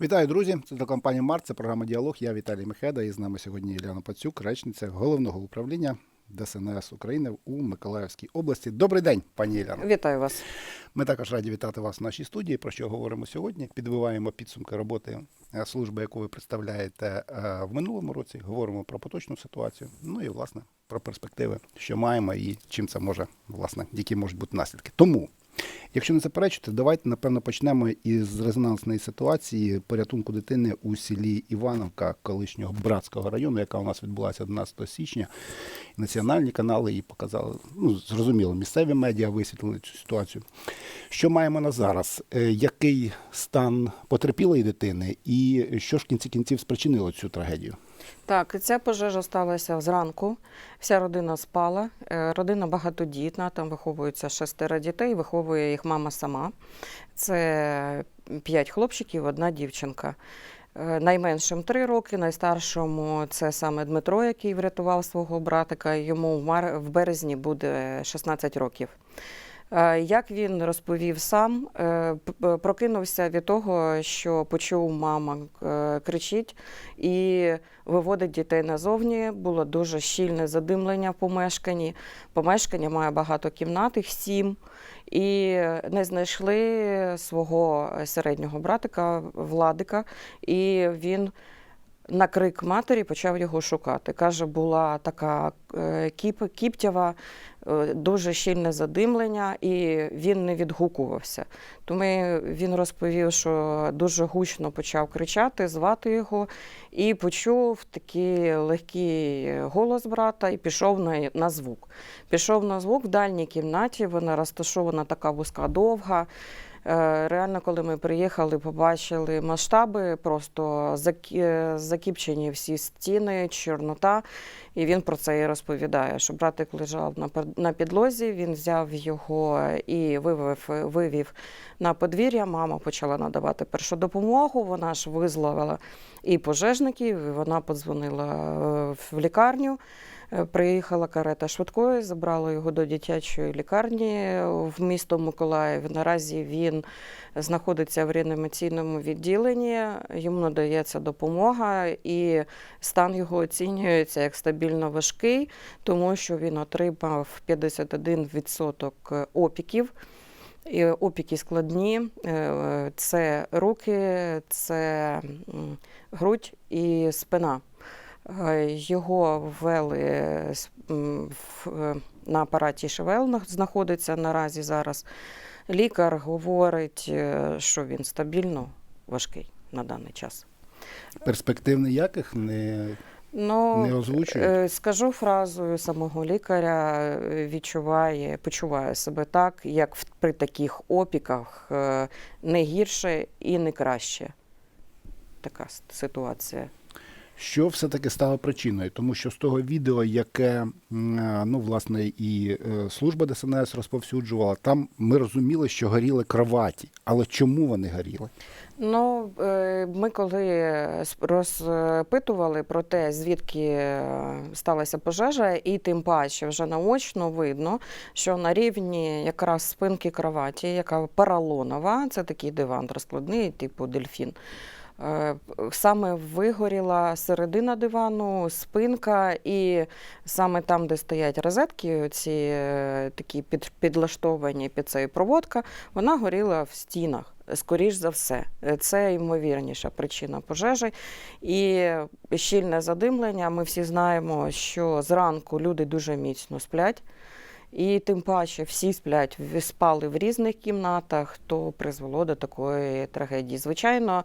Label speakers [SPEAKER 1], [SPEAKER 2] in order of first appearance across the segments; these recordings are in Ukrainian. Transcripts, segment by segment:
[SPEAKER 1] Вітаю, друзі! Це телекомпанія Март, це програма Діалог. Я Віталій Мехеда. І з нами сьогодні Іляна Пацюк, речниця головного управління ДСНС України у Миколаївській області. Добрий день, пані Іляна.
[SPEAKER 2] Вітаю вас.
[SPEAKER 1] Ми також раді вітати вас в нашій студії. Про що говоримо сьогодні? Підбиваємо підсумки роботи е, служби, яку ви представляєте е, в минулому році. Говоримо про поточну ситуацію. Ну і власне про перспективи, що маємо, і чим це може власне, які можуть бути наслідки. Тому. Якщо не заперечити, давайте напевно почнемо із резонансної ситуації порятунку дитини у селі Івановка колишнього братського району, яка у нас відбулася 11 січня. Національні канали її показали. Ну зрозуміло, місцеві медіа висвітлили цю ситуацію. Що маємо на зараз? Е, Який стан потерпілої дитини, і що ж в кінці кінців спричинило цю трагедію?
[SPEAKER 2] Так, ця пожежа сталася зранку. Вся родина спала. Е, Родина багатодітна, там виховується шестеро дітей, виховує їх мама сама. Це п'ять хлопчиків, одна дівчинка. Е, Найменшим три роки, найстаршому це саме Дмитро, який врятував свого братика. Йому в березні буде 16 років. Е, Як він розповів сам, е, прокинувся від того, що почув мама е, кричить і виводить дітей назовні. Було дуже щільне задимлення в помешканні. Помешкання має багато кімнат, їх сім. І не знайшли свого середнього братика Владика, і він на крик матері почав його шукати. Каже, була така е, кіп, кіптєва, е, дуже щільне задимлення, і він не відгукувався. Тому він розповів, що дуже гучно почав кричати, звати його, і почув такий легкий голос брата і пішов на, на звук. Пішов на звук в дальній кімнаті, вона розташована така вузька довга. Е, Реально, коли ми приїхали, побачили масштаби, просто е, закіпчені всі стіни, чорнота. І він про це і розповідає, що братик лежав на підлозі, він взяв його і вивів, вивів на подвір'я. Мама почала надавати першу допомогу. Вона ж визвала і пожежників, і вона подзвонила е, в лікарню. Е, Приїхала карета швидкої, забрала його до дитячої лікарні в місто Миколаїв. Наразі він знаходиться в реанімаційному відділенні, йому надається допомога, і стан його оцінюється як стабільно важкий, тому що він отримав 51% опіків. І опіки складні, Е, це руки, це грудь і спина. Е, Його ввели в- е, на апараті ШВЛ, знаходиться наразі зараз. Лікар говорить, е, що він стабільно важкий на даний час.
[SPEAKER 1] Перспектив ніяких не,
[SPEAKER 2] Ну,
[SPEAKER 1] не озвучують?
[SPEAKER 2] Е, Скажу фразою самого лікаря, е, відчуває, почуває себе так, як в- при таких опіках, е, не гірше і не краще. Така ситуація.
[SPEAKER 1] Що все-таки стало причиною? Тому що з того відео, яке е, ну, власне, і е, служба ДСНС розповсюджувала, там ми розуміли, що горіли кроваті. Але чому вони горіли?
[SPEAKER 2] Ну, е, ми коли розпитували про те, звідки сталася пожежа, і тим паче вже наочно видно, що на рівні якраз спинки кроваті, яка поролонова, це такий диван розкладний, типу дельфін. Е, Саме вигоріла середина дивану, спинка, і саме там, де стоять розетки, ці е, такі під, підлаштовані під цей проводка, вона горіла в стінах. Скоріш за все, це ймовірніша причина пожежі. І щільне задимлення. Ми всі знаємо, що зранку люди дуже міцно сплять. І тим паче всі сплять, спали в різних кімнатах, то призвело до такої трагедії. Звичайно,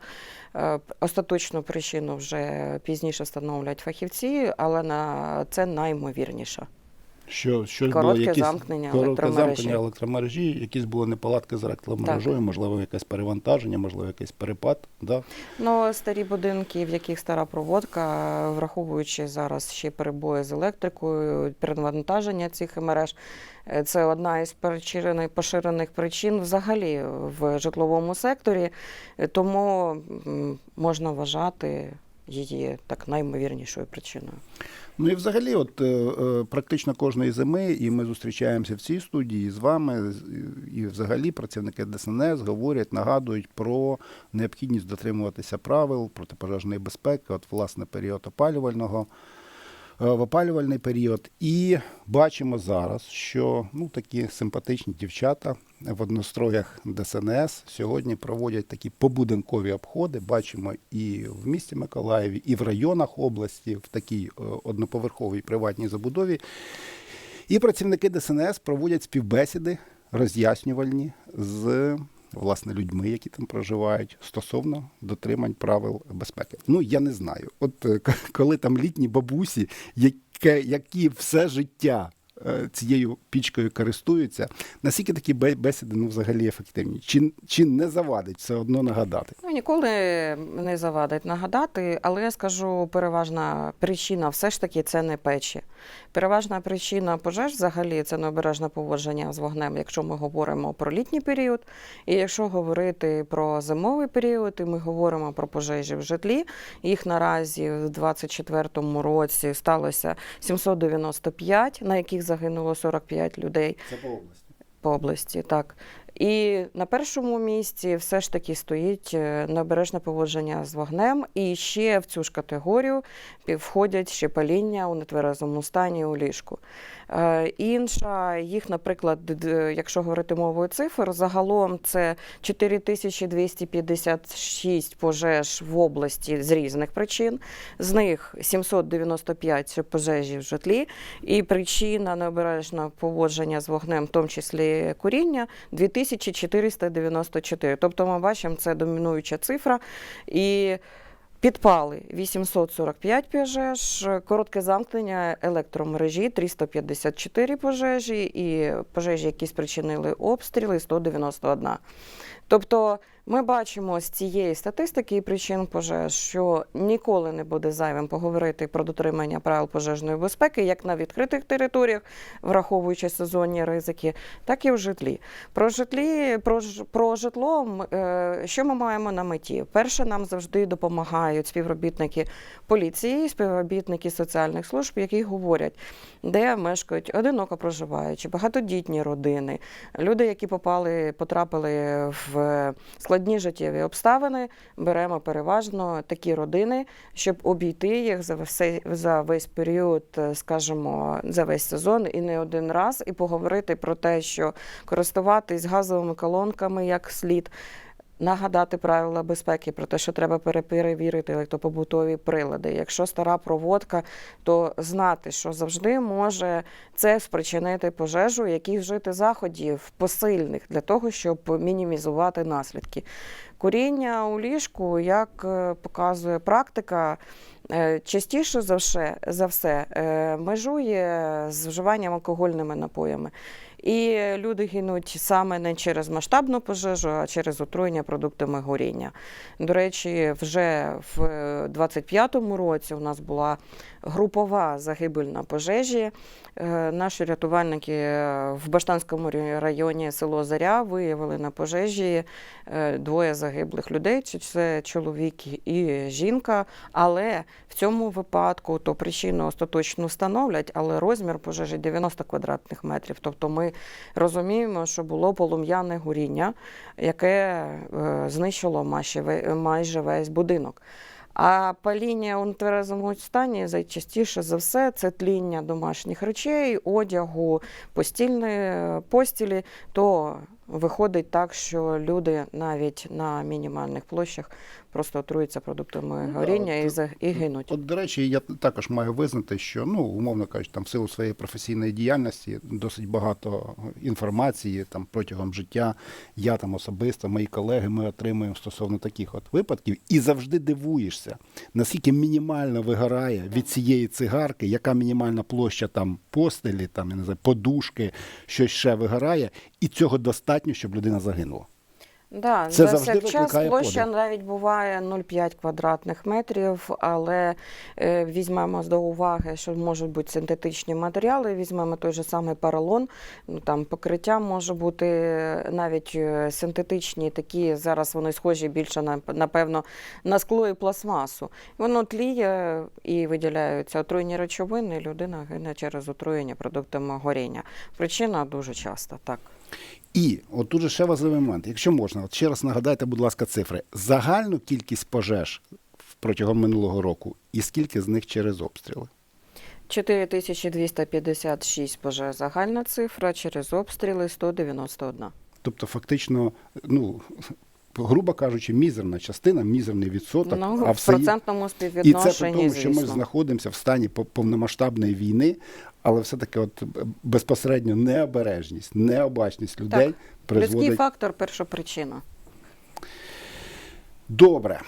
[SPEAKER 2] е, остаточну причину вже пізніше встановлять фахівці, але на це наймовірніше.
[SPEAKER 1] Що, щось
[SPEAKER 2] Коротке
[SPEAKER 1] було якісь
[SPEAKER 2] замкнення
[SPEAKER 1] коротке
[SPEAKER 2] електромережі.
[SPEAKER 1] замкнення електромережі, якісь були неполадки з електромережою, можливо, якесь перевантаження, можливо, якийсь перепад. Да?
[SPEAKER 2] Ну, старі будинки, в яких стара проводка, враховуючи зараз ще перебої з електрикою, перевантаження цих мереж, е, це одна із поширених, поширених причин взагалі в житловому секторі. Е, Тому можна вважати, її так наймовірнішою причиною.
[SPEAKER 1] Ну і взагалі, от е, е, практично кожної зими, і ми зустрічаємося в цій студії з вами, і взагалі працівники ДСНС говорять, нагадують про необхідність дотримуватися правил протипожежної безпеки, от власне період опалювального. Е, В опалювальний період, і бачимо зараз, що ну такі симпатичні дівчата в одностроях ДСНС сьогодні проводять такі побудинкові обходи. Бачимо і в місті Миколаєві, і в районах області, в такій е, одноповерховій приватній забудові. І працівники ДСНС проводять співбесіди роз'яснювальні з власне людьми, які там проживають, стосовно дотримань правил безпеки. Ну я не знаю. От е, коли там літні бабусі, які які все життя. Е, Цією пічкою користуються. Наскільки такі бесіди ну, взагалі ефективні? Чи, чи не завадить все одно нагадати?
[SPEAKER 2] Ну, ніколи не завадить нагадати, але я скажу, переважна причина все ж таки це не печі. Переважна причина пожеж взагалі це необережне поводження з вогнем, якщо ми говоримо про літній період. І якщо говорити про зимовий період, і ми говоримо про пожежі в житлі, їх наразі в 2024 році сталося 795, на яких загинуло 45 людей
[SPEAKER 1] Це по області.
[SPEAKER 2] по області, так. І на першому місці все ж таки стоїть е, необережне поводження з вогнем. І ще в цю ж категорію входять ще паління у нетверезому стані у ліжку. Е, Інша, їх, наприклад, якщо говорити мовою цифр, загалом це 4256 пожеж в області з різних причин. З них 795 це пожежі в житлі, і причина необережного поводження з вогнем, в тому числі куріння, 2494. Тобто ми бачимо, це домінуюча цифра. І Підпали 845 пожеж, коротке замкнення електромережі 354 пожежі і пожежі, які спричинили обстріли 191. Тобто ми бачимо з цієї статистики і причин пожеж, що ніколи не буде зайвим поговорити про дотримання правил пожежної безпеки, як на відкритих територіях, враховуючи сезонні ризики, так і в житлі. Про житлі, про, про житло, е, що ми маємо на меті? Перше, нам завжди допомагають співробітники поліції, співробітники соціальних служб, які говорять, де мешкають одиноко проживаючі, багатодітні родини, люди, які попали, потрапили в складні життєві обставини. Беремо переважно такі родини, щоб обійти їх за все за весь період, е, скажімо, за весь сезон і не один раз, і поговорити про те, що користуватись газовими колонками як слід. Нагадати правила безпеки про те, що треба перепровірити електропобутові прилади. Якщо стара проводка, то знати, що завжди може це спричинити пожежу, які вжити заходів посильних для того, щоб мінімізувати наслідки. Куріння у ліжку, як е, показує практика, е, частіше за все, за все е, межує з вживанням алкогольними напоями. І люди гинуть саме не через масштабну пожежу, а через отруєння продуктами горіння. До речі, вже в 25-му році у нас була групова загибель на пожежі. Е, Наші рятувальники в Баштанському районі село Заря виявили на пожежі е, двоє загиблих людей. Це чоловік і жінка. Але в цьому випадку то причину остаточно встановлять, але розмір пожежі 90 квадратних метрів. Тобто ми розуміємо, що було полум'яне горіння, яке е, знищило майже весь будинок. А паління у нетверезому стані найчастіше за все це тління домашніх речей, одягу, постільної постілі. То виходить так, що люди навіть на мінімальних площах просто отруються продуктами
[SPEAKER 1] Ну
[SPEAKER 2] горіння
[SPEAKER 1] от,
[SPEAKER 2] і, за- і гинуть.
[SPEAKER 1] От, до речі, я також маю визнати, що ну, умовно кажучи, там в силу своєї професійної діяльності досить багато інформації там протягом життя. Я там особисто, мої колеги, ми отримуємо стосовно таких от випадків, і завжди дивуєшся, наскільки мінімально вигорає від цієї цигарки, яка мінімальна площа там постелі, там я не знаю, подушки, щось ще вигорає, і цього достатньо, щоб людина загинула.
[SPEAKER 2] Да,
[SPEAKER 1] Це
[SPEAKER 2] за
[SPEAKER 1] завжди
[SPEAKER 2] час площа
[SPEAKER 1] подив.
[SPEAKER 2] навіть буває 0,5 квадратних метрів, але е, візьмемо до уваги, що можуть бути синтетичні матеріали, візьмемо той же самий поролон, ну, там покриття може бути навіть е, синтетичні, такі зараз вони схожі більше на напевно на скло і пластмасу. Воно тліє і виділяються отруйні речовини, і людина гине через отруєння продуктами горіння. Причина дуже часто так.
[SPEAKER 1] І от тут же ще важливий момент. Якщо можна, от ще раз нагадайте, будь ласка, цифри. Загальну кількість пожеж протягом минулого року і скільки з них через обстріли?
[SPEAKER 2] 4256 пожеж загальна цифра, через обстріли 191.
[SPEAKER 1] Тобто, фактично, ну, грубо кажучи, мізерна частина, мізерний відсоток,
[SPEAKER 2] Ну,
[SPEAKER 1] а
[SPEAKER 2] в процентному співвідношенні,
[SPEAKER 1] І це при тому, що ми
[SPEAKER 2] звісно.
[SPEAKER 1] знаходимося в стані повномасштабної війни, але все-таки от безпосередньо необережність, необачність людей
[SPEAKER 2] так.
[SPEAKER 1] призводить.
[SPEAKER 2] фактор перша причина.
[SPEAKER 1] Добре.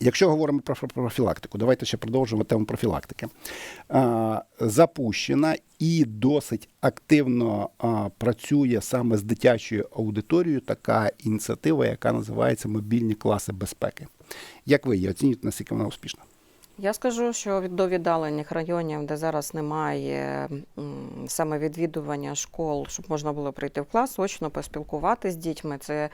[SPEAKER 1] Якщо говоримо про про профілактику, давайте ще продовжимо тему профілактики. Запущена і досить активно працює саме з дитячою аудиторією така ініціатива, яка називається Мобільні класи безпеки. Як ви її оцінюєте, наскільки вона успішна?
[SPEAKER 2] Я скажу, що до віддалених районів, де зараз немає саме відвідування школ, щоб можна було прийти в клас, очно поспілкувати з дітьми. Це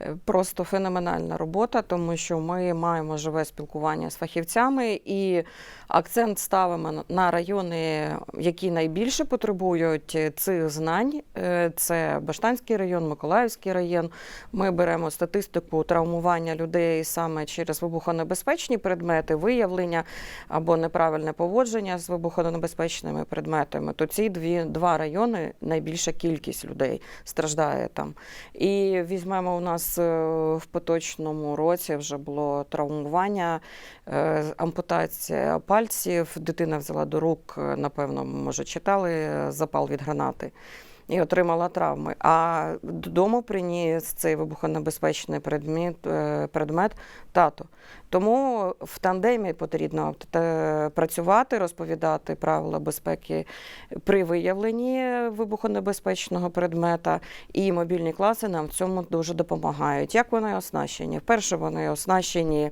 [SPEAKER 2] е, просто феноменальна робота, тому що ми маємо живе спілкування з фахівцями і акцент ставимо на- на райони, які найбільше потребують е, цих знань. Е, Це Баштанський район, Миколаївський район. Ми беремо статистику травмування людей саме через вибухонебезпечні предмети, виявлення або неправильне поводження з вибухонебезпечними предметами. То ці дві два райони найбільша кількість людей страждає там. І візьмемо у нас е, в поточному році вже було травмування, е, ампутація пальців. Дитина взяла до рук, е, напевно, може читали запал від гранати. І отримала травми. А додому приніс цей вибухонебезпечний предмет, е, предмет тато. Тому в тандемі потрібно працювати, розповідати правила безпеки при виявленні вибухонебезпечного предмета. І мобільні класи нам в цьому дуже допомагають. Як вони оснащені? Вперше вони оснащені.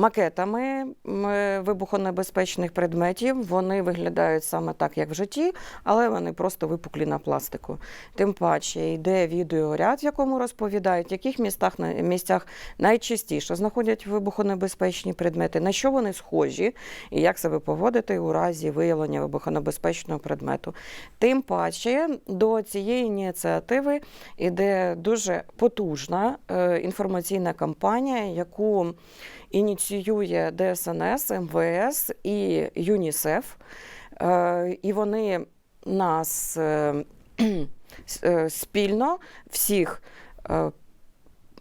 [SPEAKER 2] Макетами е, вибухонебезпечних предметів вони виглядають саме так, як в житті, але вони просто випуклі на пластику. Тим паче йде відеоряд, в якому розповідають, в яких містах місцях найчастіше знаходять вибухонебезпечні предмети, на що вони схожі, і як себе поводити у разі виявлення вибухонебезпечного предмету. Тим паче до цієї ініціативи йде дуже потужна е, інформаційна кампанія, яку ініціює ДСНС, МВС і ЮНІСЕФ. Е, І вони нас е, е, спільно всіх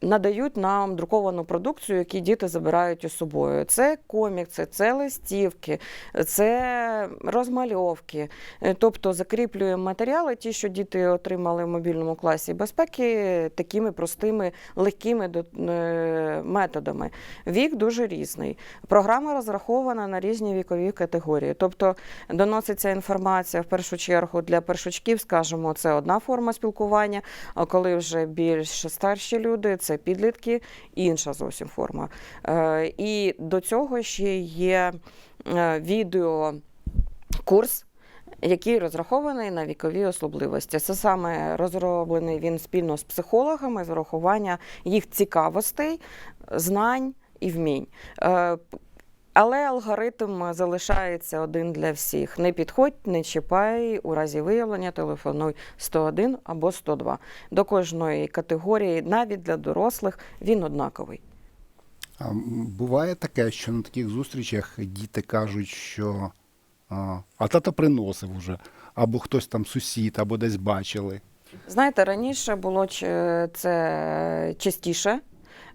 [SPEAKER 2] надають нам друковану продукцію, яку діти забирають із собою. Це комікси, це листівки, це розмальовки. Е, Тобто закріплюємо матеріали, ті, що діти отримали в мобільному класі безпеки, такими простими, легкими е, методами. Вік дуже різний. Програма розрахована на різні вікові категорії. Тобто доноситься інформація в першу чергу для першачків, скажімо, це одна форма спілкування. А коли вже більш старші люди, це підлітки, інша зовсім форма. Е, І до цього ще є е, відеокурс. Який розрахований на вікові особливості. Це саме розроблений він спільно з психологами з урахування їх цікавостей, знань і вмінь. Е, Але алгоритм залишається один для всіх. Не підходь, не чіпай, у разі виявлення телефонуй 101 або 102. До кожної категорії, навіть для дорослих, він однаковий.
[SPEAKER 1] А буває таке, що на таких зустрічах діти кажуть, що а, а тато приносив уже, або хтось там сусід, або десь бачили.
[SPEAKER 2] Знаєте, раніше було це частіше.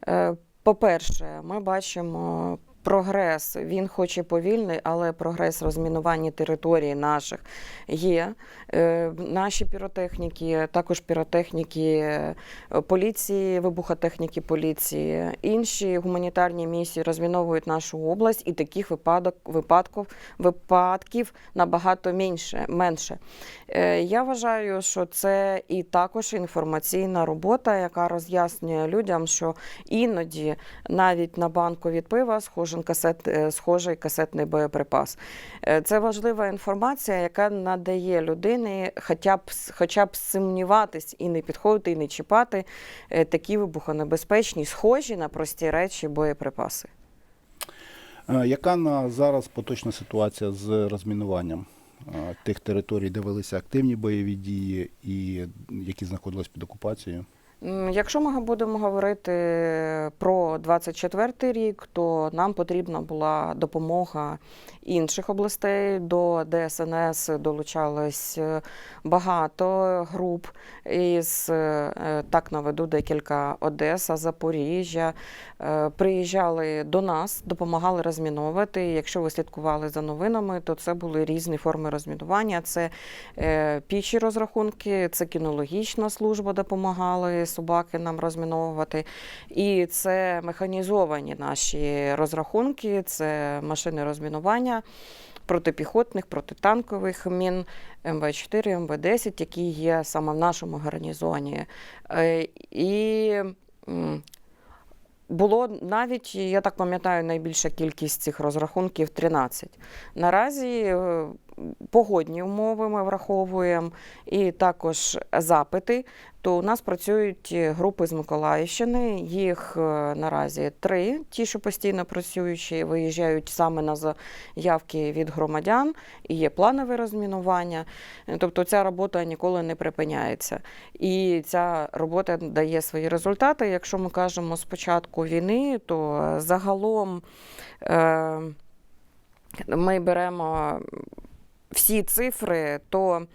[SPEAKER 2] Е, По-перше, ми бачимо прогрес, він хоч і повільний, але прогрес розмінування території наших є. Е, Наші піротехніки, також піротехніки е, поліції, вибухотехніки поліції, інші гуманітарні місії розміновують нашу область, і таких випадок, випадків, випадків набагато менше. менше. Е, Я вважаю, що це і також інформаційна робота, яка роз'яснює людям, що іноді навіть на банку від пива схожий касет, е, схожий касетний боєприпас. Е, Це важлива інформація, яка надає людині хоча б, хоча б сумніватись і не підходити, і не чіпати е, такі вибухонебезпечні, схожі на прості речі боєприпаси.
[SPEAKER 1] Яка на зараз поточна ситуація з розмінуванням тих територій, де велися активні бойові дії і які знаходились під окупацією?
[SPEAKER 2] Якщо ми будемо говорити про 24 рік, то нам потрібна була допомога інших областей. До ДСНС долучалось е, багато груп із е, так наведу декілька Одеса, Запоріжжя. Е, Приїжджали до нас, допомагали розміновувати. Якщо ви слідкували за новинами, то це були різні форми розмінування. Це піші розрахунки, це кінологічна служба допомагали собаки нам розміновувати. І це механізовані наші розрахунки, це машини розмінування протипіхотних, протитанкових мін МВ4, МВ10, які є саме в нашому гарнізоні. Е, І було навіть, я так пам'ятаю, найбільша кількість цих розрахунків 13. Наразі е, погодні умови ми враховуємо і також запити. То у нас працюють групи з Миколаївщини. Їх е, наразі три. Ті, що постійно працюючі, виїжджають саме на заявки від громадян, і є планове розмінування. Е, Тобто ця робота ніколи не припиняється. І ця робота дає свої результати. Якщо ми кажемо з початку війни, то загалом е, ми беремо всі цифри, то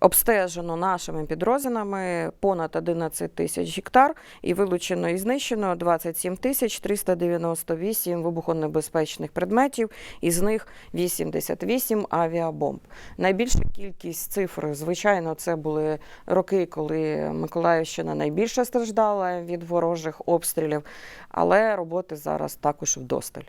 [SPEAKER 2] обстежено нашими підрозділами понад 11 тисяч гектар і вилучено і знищено 27 тисяч 398 вибухонебезпечних предметів, із них 88 авіабомб. Найбільша кількість цифр, звичайно, це були роки, коли Миколаївщина найбільше страждала від ворожих обстрілів, але роботи зараз також вдосталь.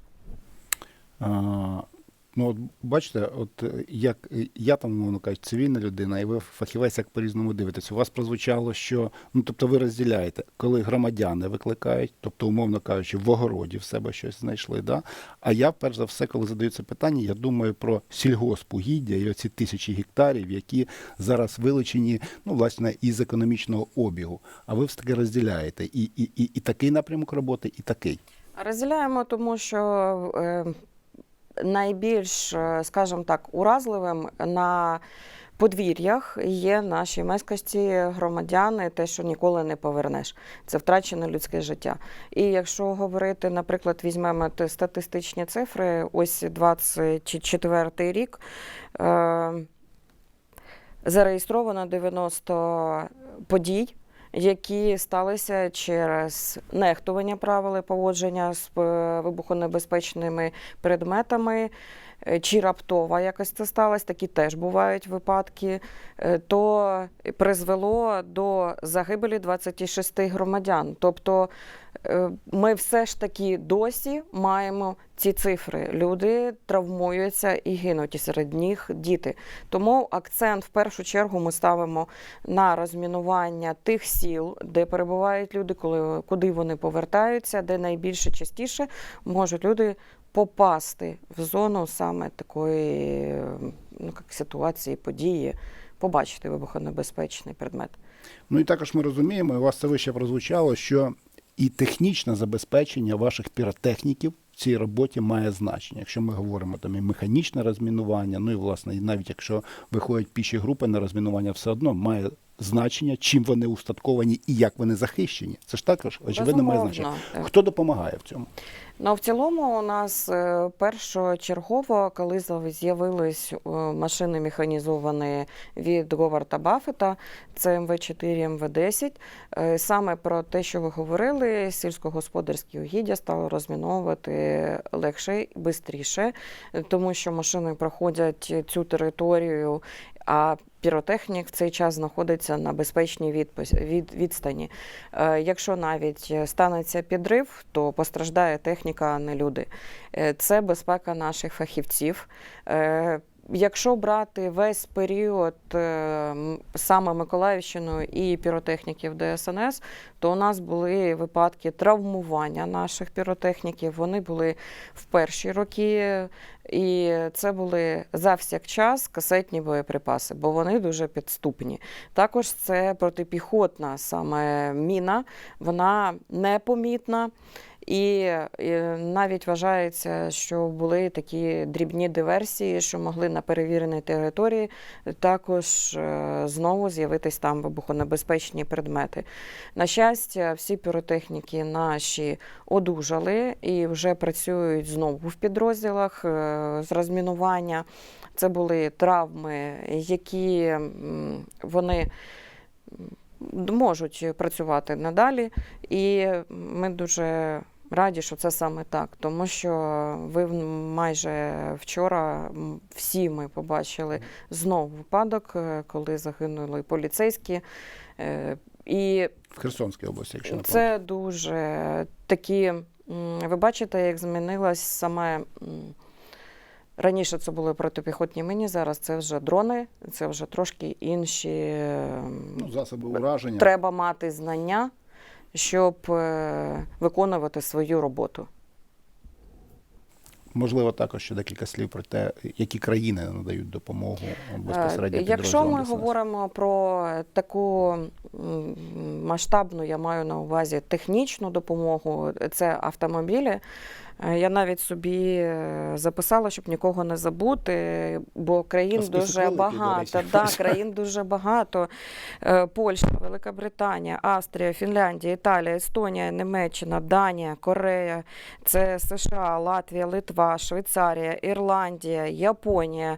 [SPEAKER 1] Ну, от бачите, от е, як е, я там, мовно кажучи, цивільна людина, і ви фахівець як по-різному дивитесь. У вас прозвучало, що ну тобто ви розділяєте, коли громадяни викликають, тобто, умовно кажучи, в огороді в себе щось знайшли. Да? А я, перш за все, коли задаю це питання, я думаю про сільгоспугіддя і оці тисячі гектарів, які зараз вилучені, ну, власне, із економічного обігу. А ви все таки розділяєте і, і, і, і такий напрямок роботи, і такий.
[SPEAKER 2] Розділяємо, тому що е, найбільш, е, скажімо так, уразливим на подвір'ях є наші мешканці, громадяни, те, що ніколи не повернеш. Це втрачене людське життя. І якщо говорити, наприклад, візьмемо статистичні цифри, ось 24 рік. Е, зареєстровано 90 подій, які сталися через нехтування правил поводження з е, вибухонебезпечними предметами. Е, Чи раптово якось це сталося, такі теж бувають випадки, е, то призвело до загибелі 26 громадян. Тобто е, ми все ж таки досі маємо ці цифри. Люди травмуються і гинуть, і серед них діти. Тому акцент в першу чергу ми ставимо на розмінування тих сіл, де перебувають люди, коли куди вони повертаються, де найбільше частіше можуть люди попасти в зону саме такої ну, як ситуації, події, побачити вибухонебезпечний предмет.
[SPEAKER 1] Ну і також ми розуміємо, і у вас це вище прозвучало, що і технічне забезпечення ваших піротехніків в цій роботі має значення. Якщо ми говоримо там і механічне розмінування, ну і власне, і навіть якщо виходять піші групи на розмінування, все одно має значення, чим вони устатковані і як вони захищені. Це ж також очевидно має значення. Хто допомагає в цьому?
[SPEAKER 2] Ну, в цілому, у нас е, першочергово, коли з'явились е, машини механізовані від Говарда Баффета, це МВ-4, МВ-10, е, саме про те, що ви говорили, сільськогосподарські угіддя стали розміновувати легше і швидше, тому що машини проходять цю територію, а піротехнік в цей час знаходиться на безпечній відпос... від, відстані. Е, Якщо навіть станеться підрив, то постраждає техніка, а не люди. Е, Це безпека наших фахівців. Якщо брати весь період е, саме Миколаївщину і піротехніків ДСНС, то у нас були випадки травмування наших піротехніків. Вони були в перші роки, і це були завсякчас касетні боєприпаси, бо вони дуже підступні. Також це протипіхотна саме міна, вона непомітна. І, і навіть вважається, що були такі дрібні диверсії, що могли на перевіреній території також е, знову з'явитись там вибухонебезпечні предмети. На щастя, всі піротехніки наші одужали і вже працюють знову в підрозділах е, з розмінування. Це були травми, які вони можуть працювати надалі. І ми дуже раді, що це саме так, тому що ви майже вчора всі ми побачили знову випадок, е, коли загинули поліцейські. Е, І
[SPEAKER 1] В Херсонській області, якщо не
[SPEAKER 2] це дуже такі. Ви бачите, як змінилась саме. Раніше це були протипіхотні міні, зараз це вже дрони, це вже трошки інші.
[SPEAKER 1] ну, засоби ураження.
[SPEAKER 2] Треба мати знання, щоб е, виконувати свою роботу.
[SPEAKER 1] Можливо, також ще декілька слів про те, які країни надають допомогу безпосередньо
[SPEAKER 2] Е, Якщо ми
[SPEAKER 1] ДСНС.
[SPEAKER 2] говоримо про таку масштабну, я маю на увазі технічну допомогу, це автомобілі. Е, Я навіть собі е, записала, щоб нікого не забути, бо країн
[SPEAKER 1] а
[SPEAKER 2] дуже багато. Да, країн дуже багато. Е, Польща, Велика Британія, Австрія, Фінляндія, Італія, Естонія, Німеччина, Данія, Корея, це США, Латвія, Литва, Швейцарія, Ірландія, Японія.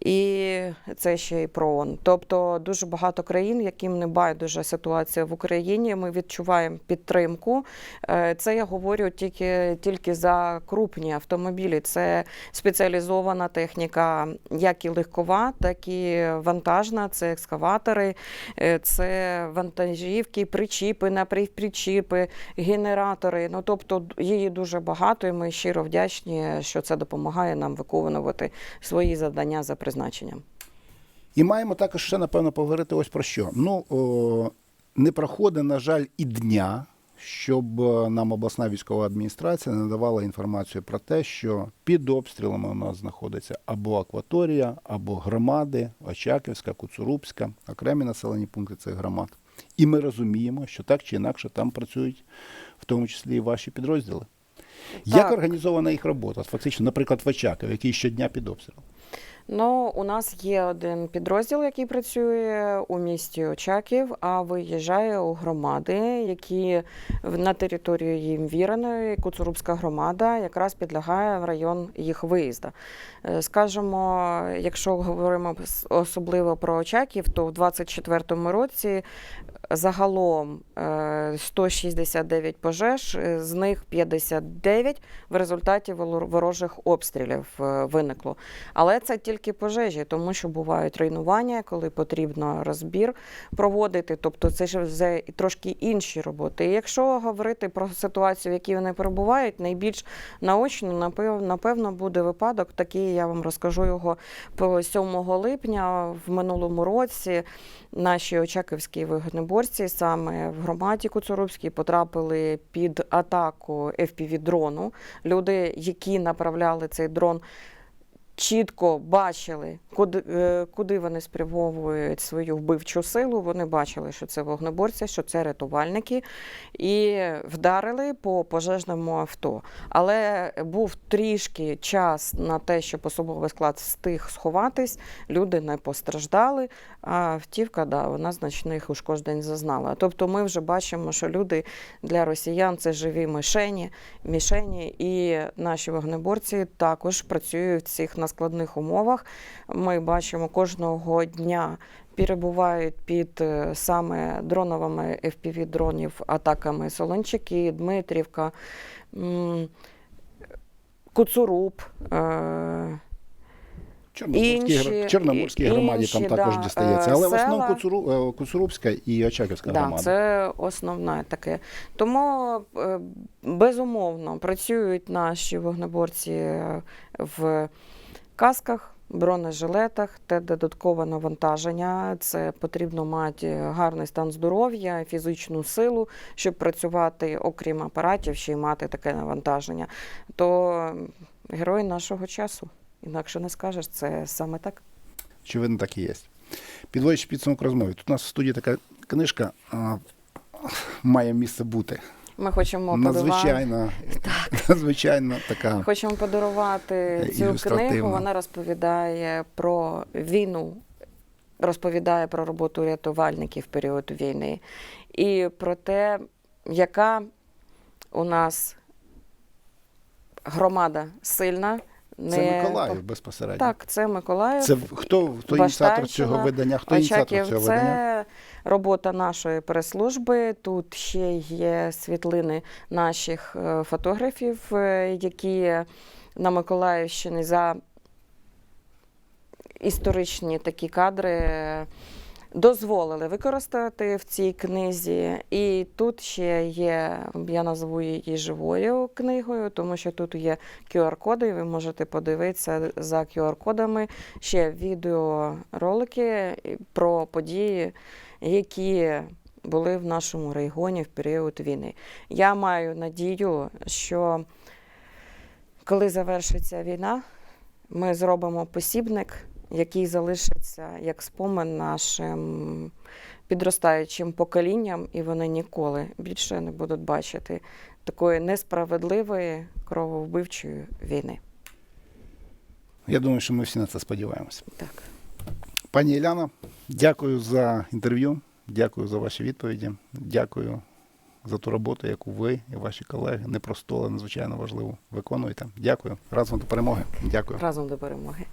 [SPEAKER 2] І це ще й про ООН. Тобто дуже багато країн, яким не байдужа ситуація в Україні. Ми відчуваємо підтримку. Е, Це я говорю тільки, тільки за крупні автомобілі. Це спеціалізована техніка, як і легкова, так і вантажна. Це екскаватори, е, це вантажівки, причіпи, напівпричіпи, генератори. Ну тобто її дуже багато, і ми щиро вдячні, що це допомагає нам виконувати свої завдання за призначенням.
[SPEAKER 1] І маємо також ще, напевно, поговорити ось про що. Ну, о, не проходить, на жаль, і дня, щоб е, нам обласна військова адміністрація не надавала інформацію про те, що під обстрілами у нас знаходиться або акваторія, або громади, Очаківська, Куцурубська, окремі населені пункти цих громад. І ми розуміємо, що так чи інакше там працюють в тому числі і ваші підрозділи. Як організована їх робота? Фактично, наприклад, в Очаків, який щодня під обстрілом?
[SPEAKER 2] Ну, у нас є один підрозділ, який працює у місті Очаків, а виїжджає у громади, які на територію їм віреної, Куцурубська громада, якраз підлягає в район їх виїзду. Е, Скажемо, якщо говоримо особливо про Очаків, то в 24-му році загалом е, 169 пожеж, е, з них 59 в результаті ворожих обстрілів е, виникло. Але це тільки пожежі, тому що бувають руйнування, коли потрібно розбір проводити. Тобто це ж вже трошки інші роботи. І якщо говорити про ситуацію, в якій вони перебувають, найбільш наочно, напевно, буде випадок. Такий я вам розкажу його по 7 липня в минулому році. Наші очаківські вогнеборці саме в громаді Куцурубській потрапили під атаку FPV-дрону. Люди, які направляли цей дрон чітко бачили, куди, е, куди вони спрямовують свою вбивчу силу. Вони бачили, що це вогнеборці, що це рятувальники, і вдарили по пожежному авто. Але був трішки час на те, щоб особовий склад встиг сховатись. Люди не постраждали. А автівка, да, вона значних ушкоджень зазнала. Тобто, ми вже бачимо, що люди для росіян це живі мишені, мішені, і наші вогнеборці також працюють в цих наскладних умовах. Ми бачимо кожного дня. Перебувають під е, саме дроновими fpv дронів атаками Солончики, Дмитрівка, Куцуруб. е,
[SPEAKER 1] Чорноморській,
[SPEAKER 2] Інші-
[SPEAKER 1] Чорноморській громаді там також
[SPEAKER 2] да,
[SPEAKER 1] дістається. Але в основному Куцуру, е, Куцурубська і Очаківська
[SPEAKER 2] Да,
[SPEAKER 1] громада.
[SPEAKER 2] це основне таке. Тому безумовно працюють наші вогнеборці в касках, бронежилетах, те додаткове навантаження. Це потрібно мати гарний стан здоров'я, фізичну силу, щоб працювати, окрім апаратів, ще й мати таке навантаження. То герої нашого часу. Інакше не скажеш, це саме так.
[SPEAKER 1] Очевидно, так і є. Підводячи підсумок розмови, тут у нас в студії така книжка а, має місце бути.
[SPEAKER 2] Ми хочемо.
[SPEAKER 1] Надзвичайно, надзвичайно така.
[SPEAKER 2] Хочемо подарувати цю книгу. Вона розповідає про війну, розповідає про роботу рятувальників в період війни і про те, яка у нас громада сильна.
[SPEAKER 1] Це Миколаїв безпосередньо.
[SPEAKER 2] Так, це Миколаїв.
[SPEAKER 1] Це хто, хто ініціатор цього видання? Хто ініціатор цього
[SPEAKER 2] це
[SPEAKER 1] видання?
[SPEAKER 2] Робота нашої прес-служби. Тут ще є світлини наших е, фотографів, е, які на Миколаївщині за історичні такі кадри дозволили використати в цій книзі. І тут ще є, я назву її живою книгою, тому що тут є QR-коди, і ви можете подивитися за QR-кодами ще відеоролики про події, які були в нашому регіоні в період війни. Я маю надію, що коли завершиться війна, ми зробимо посібник, який залишиться як спомин нашим підростаючим поколінням, і вони ніколи більше не будуть бачити такої несправедливої крововбивчої війни.
[SPEAKER 1] Я думаю, що ми всі на це сподіваємося.
[SPEAKER 2] Так.
[SPEAKER 1] Пані Іляна, дякую за інтерв'ю, дякую за ваші відповіді, дякую за ту роботу, яку ви і ваші колеги непросту, але надзвичайно важливу виконуєте. Дякую. Разом до перемоги. Дякую.
[SPEAKER 2] Разом до перемоги.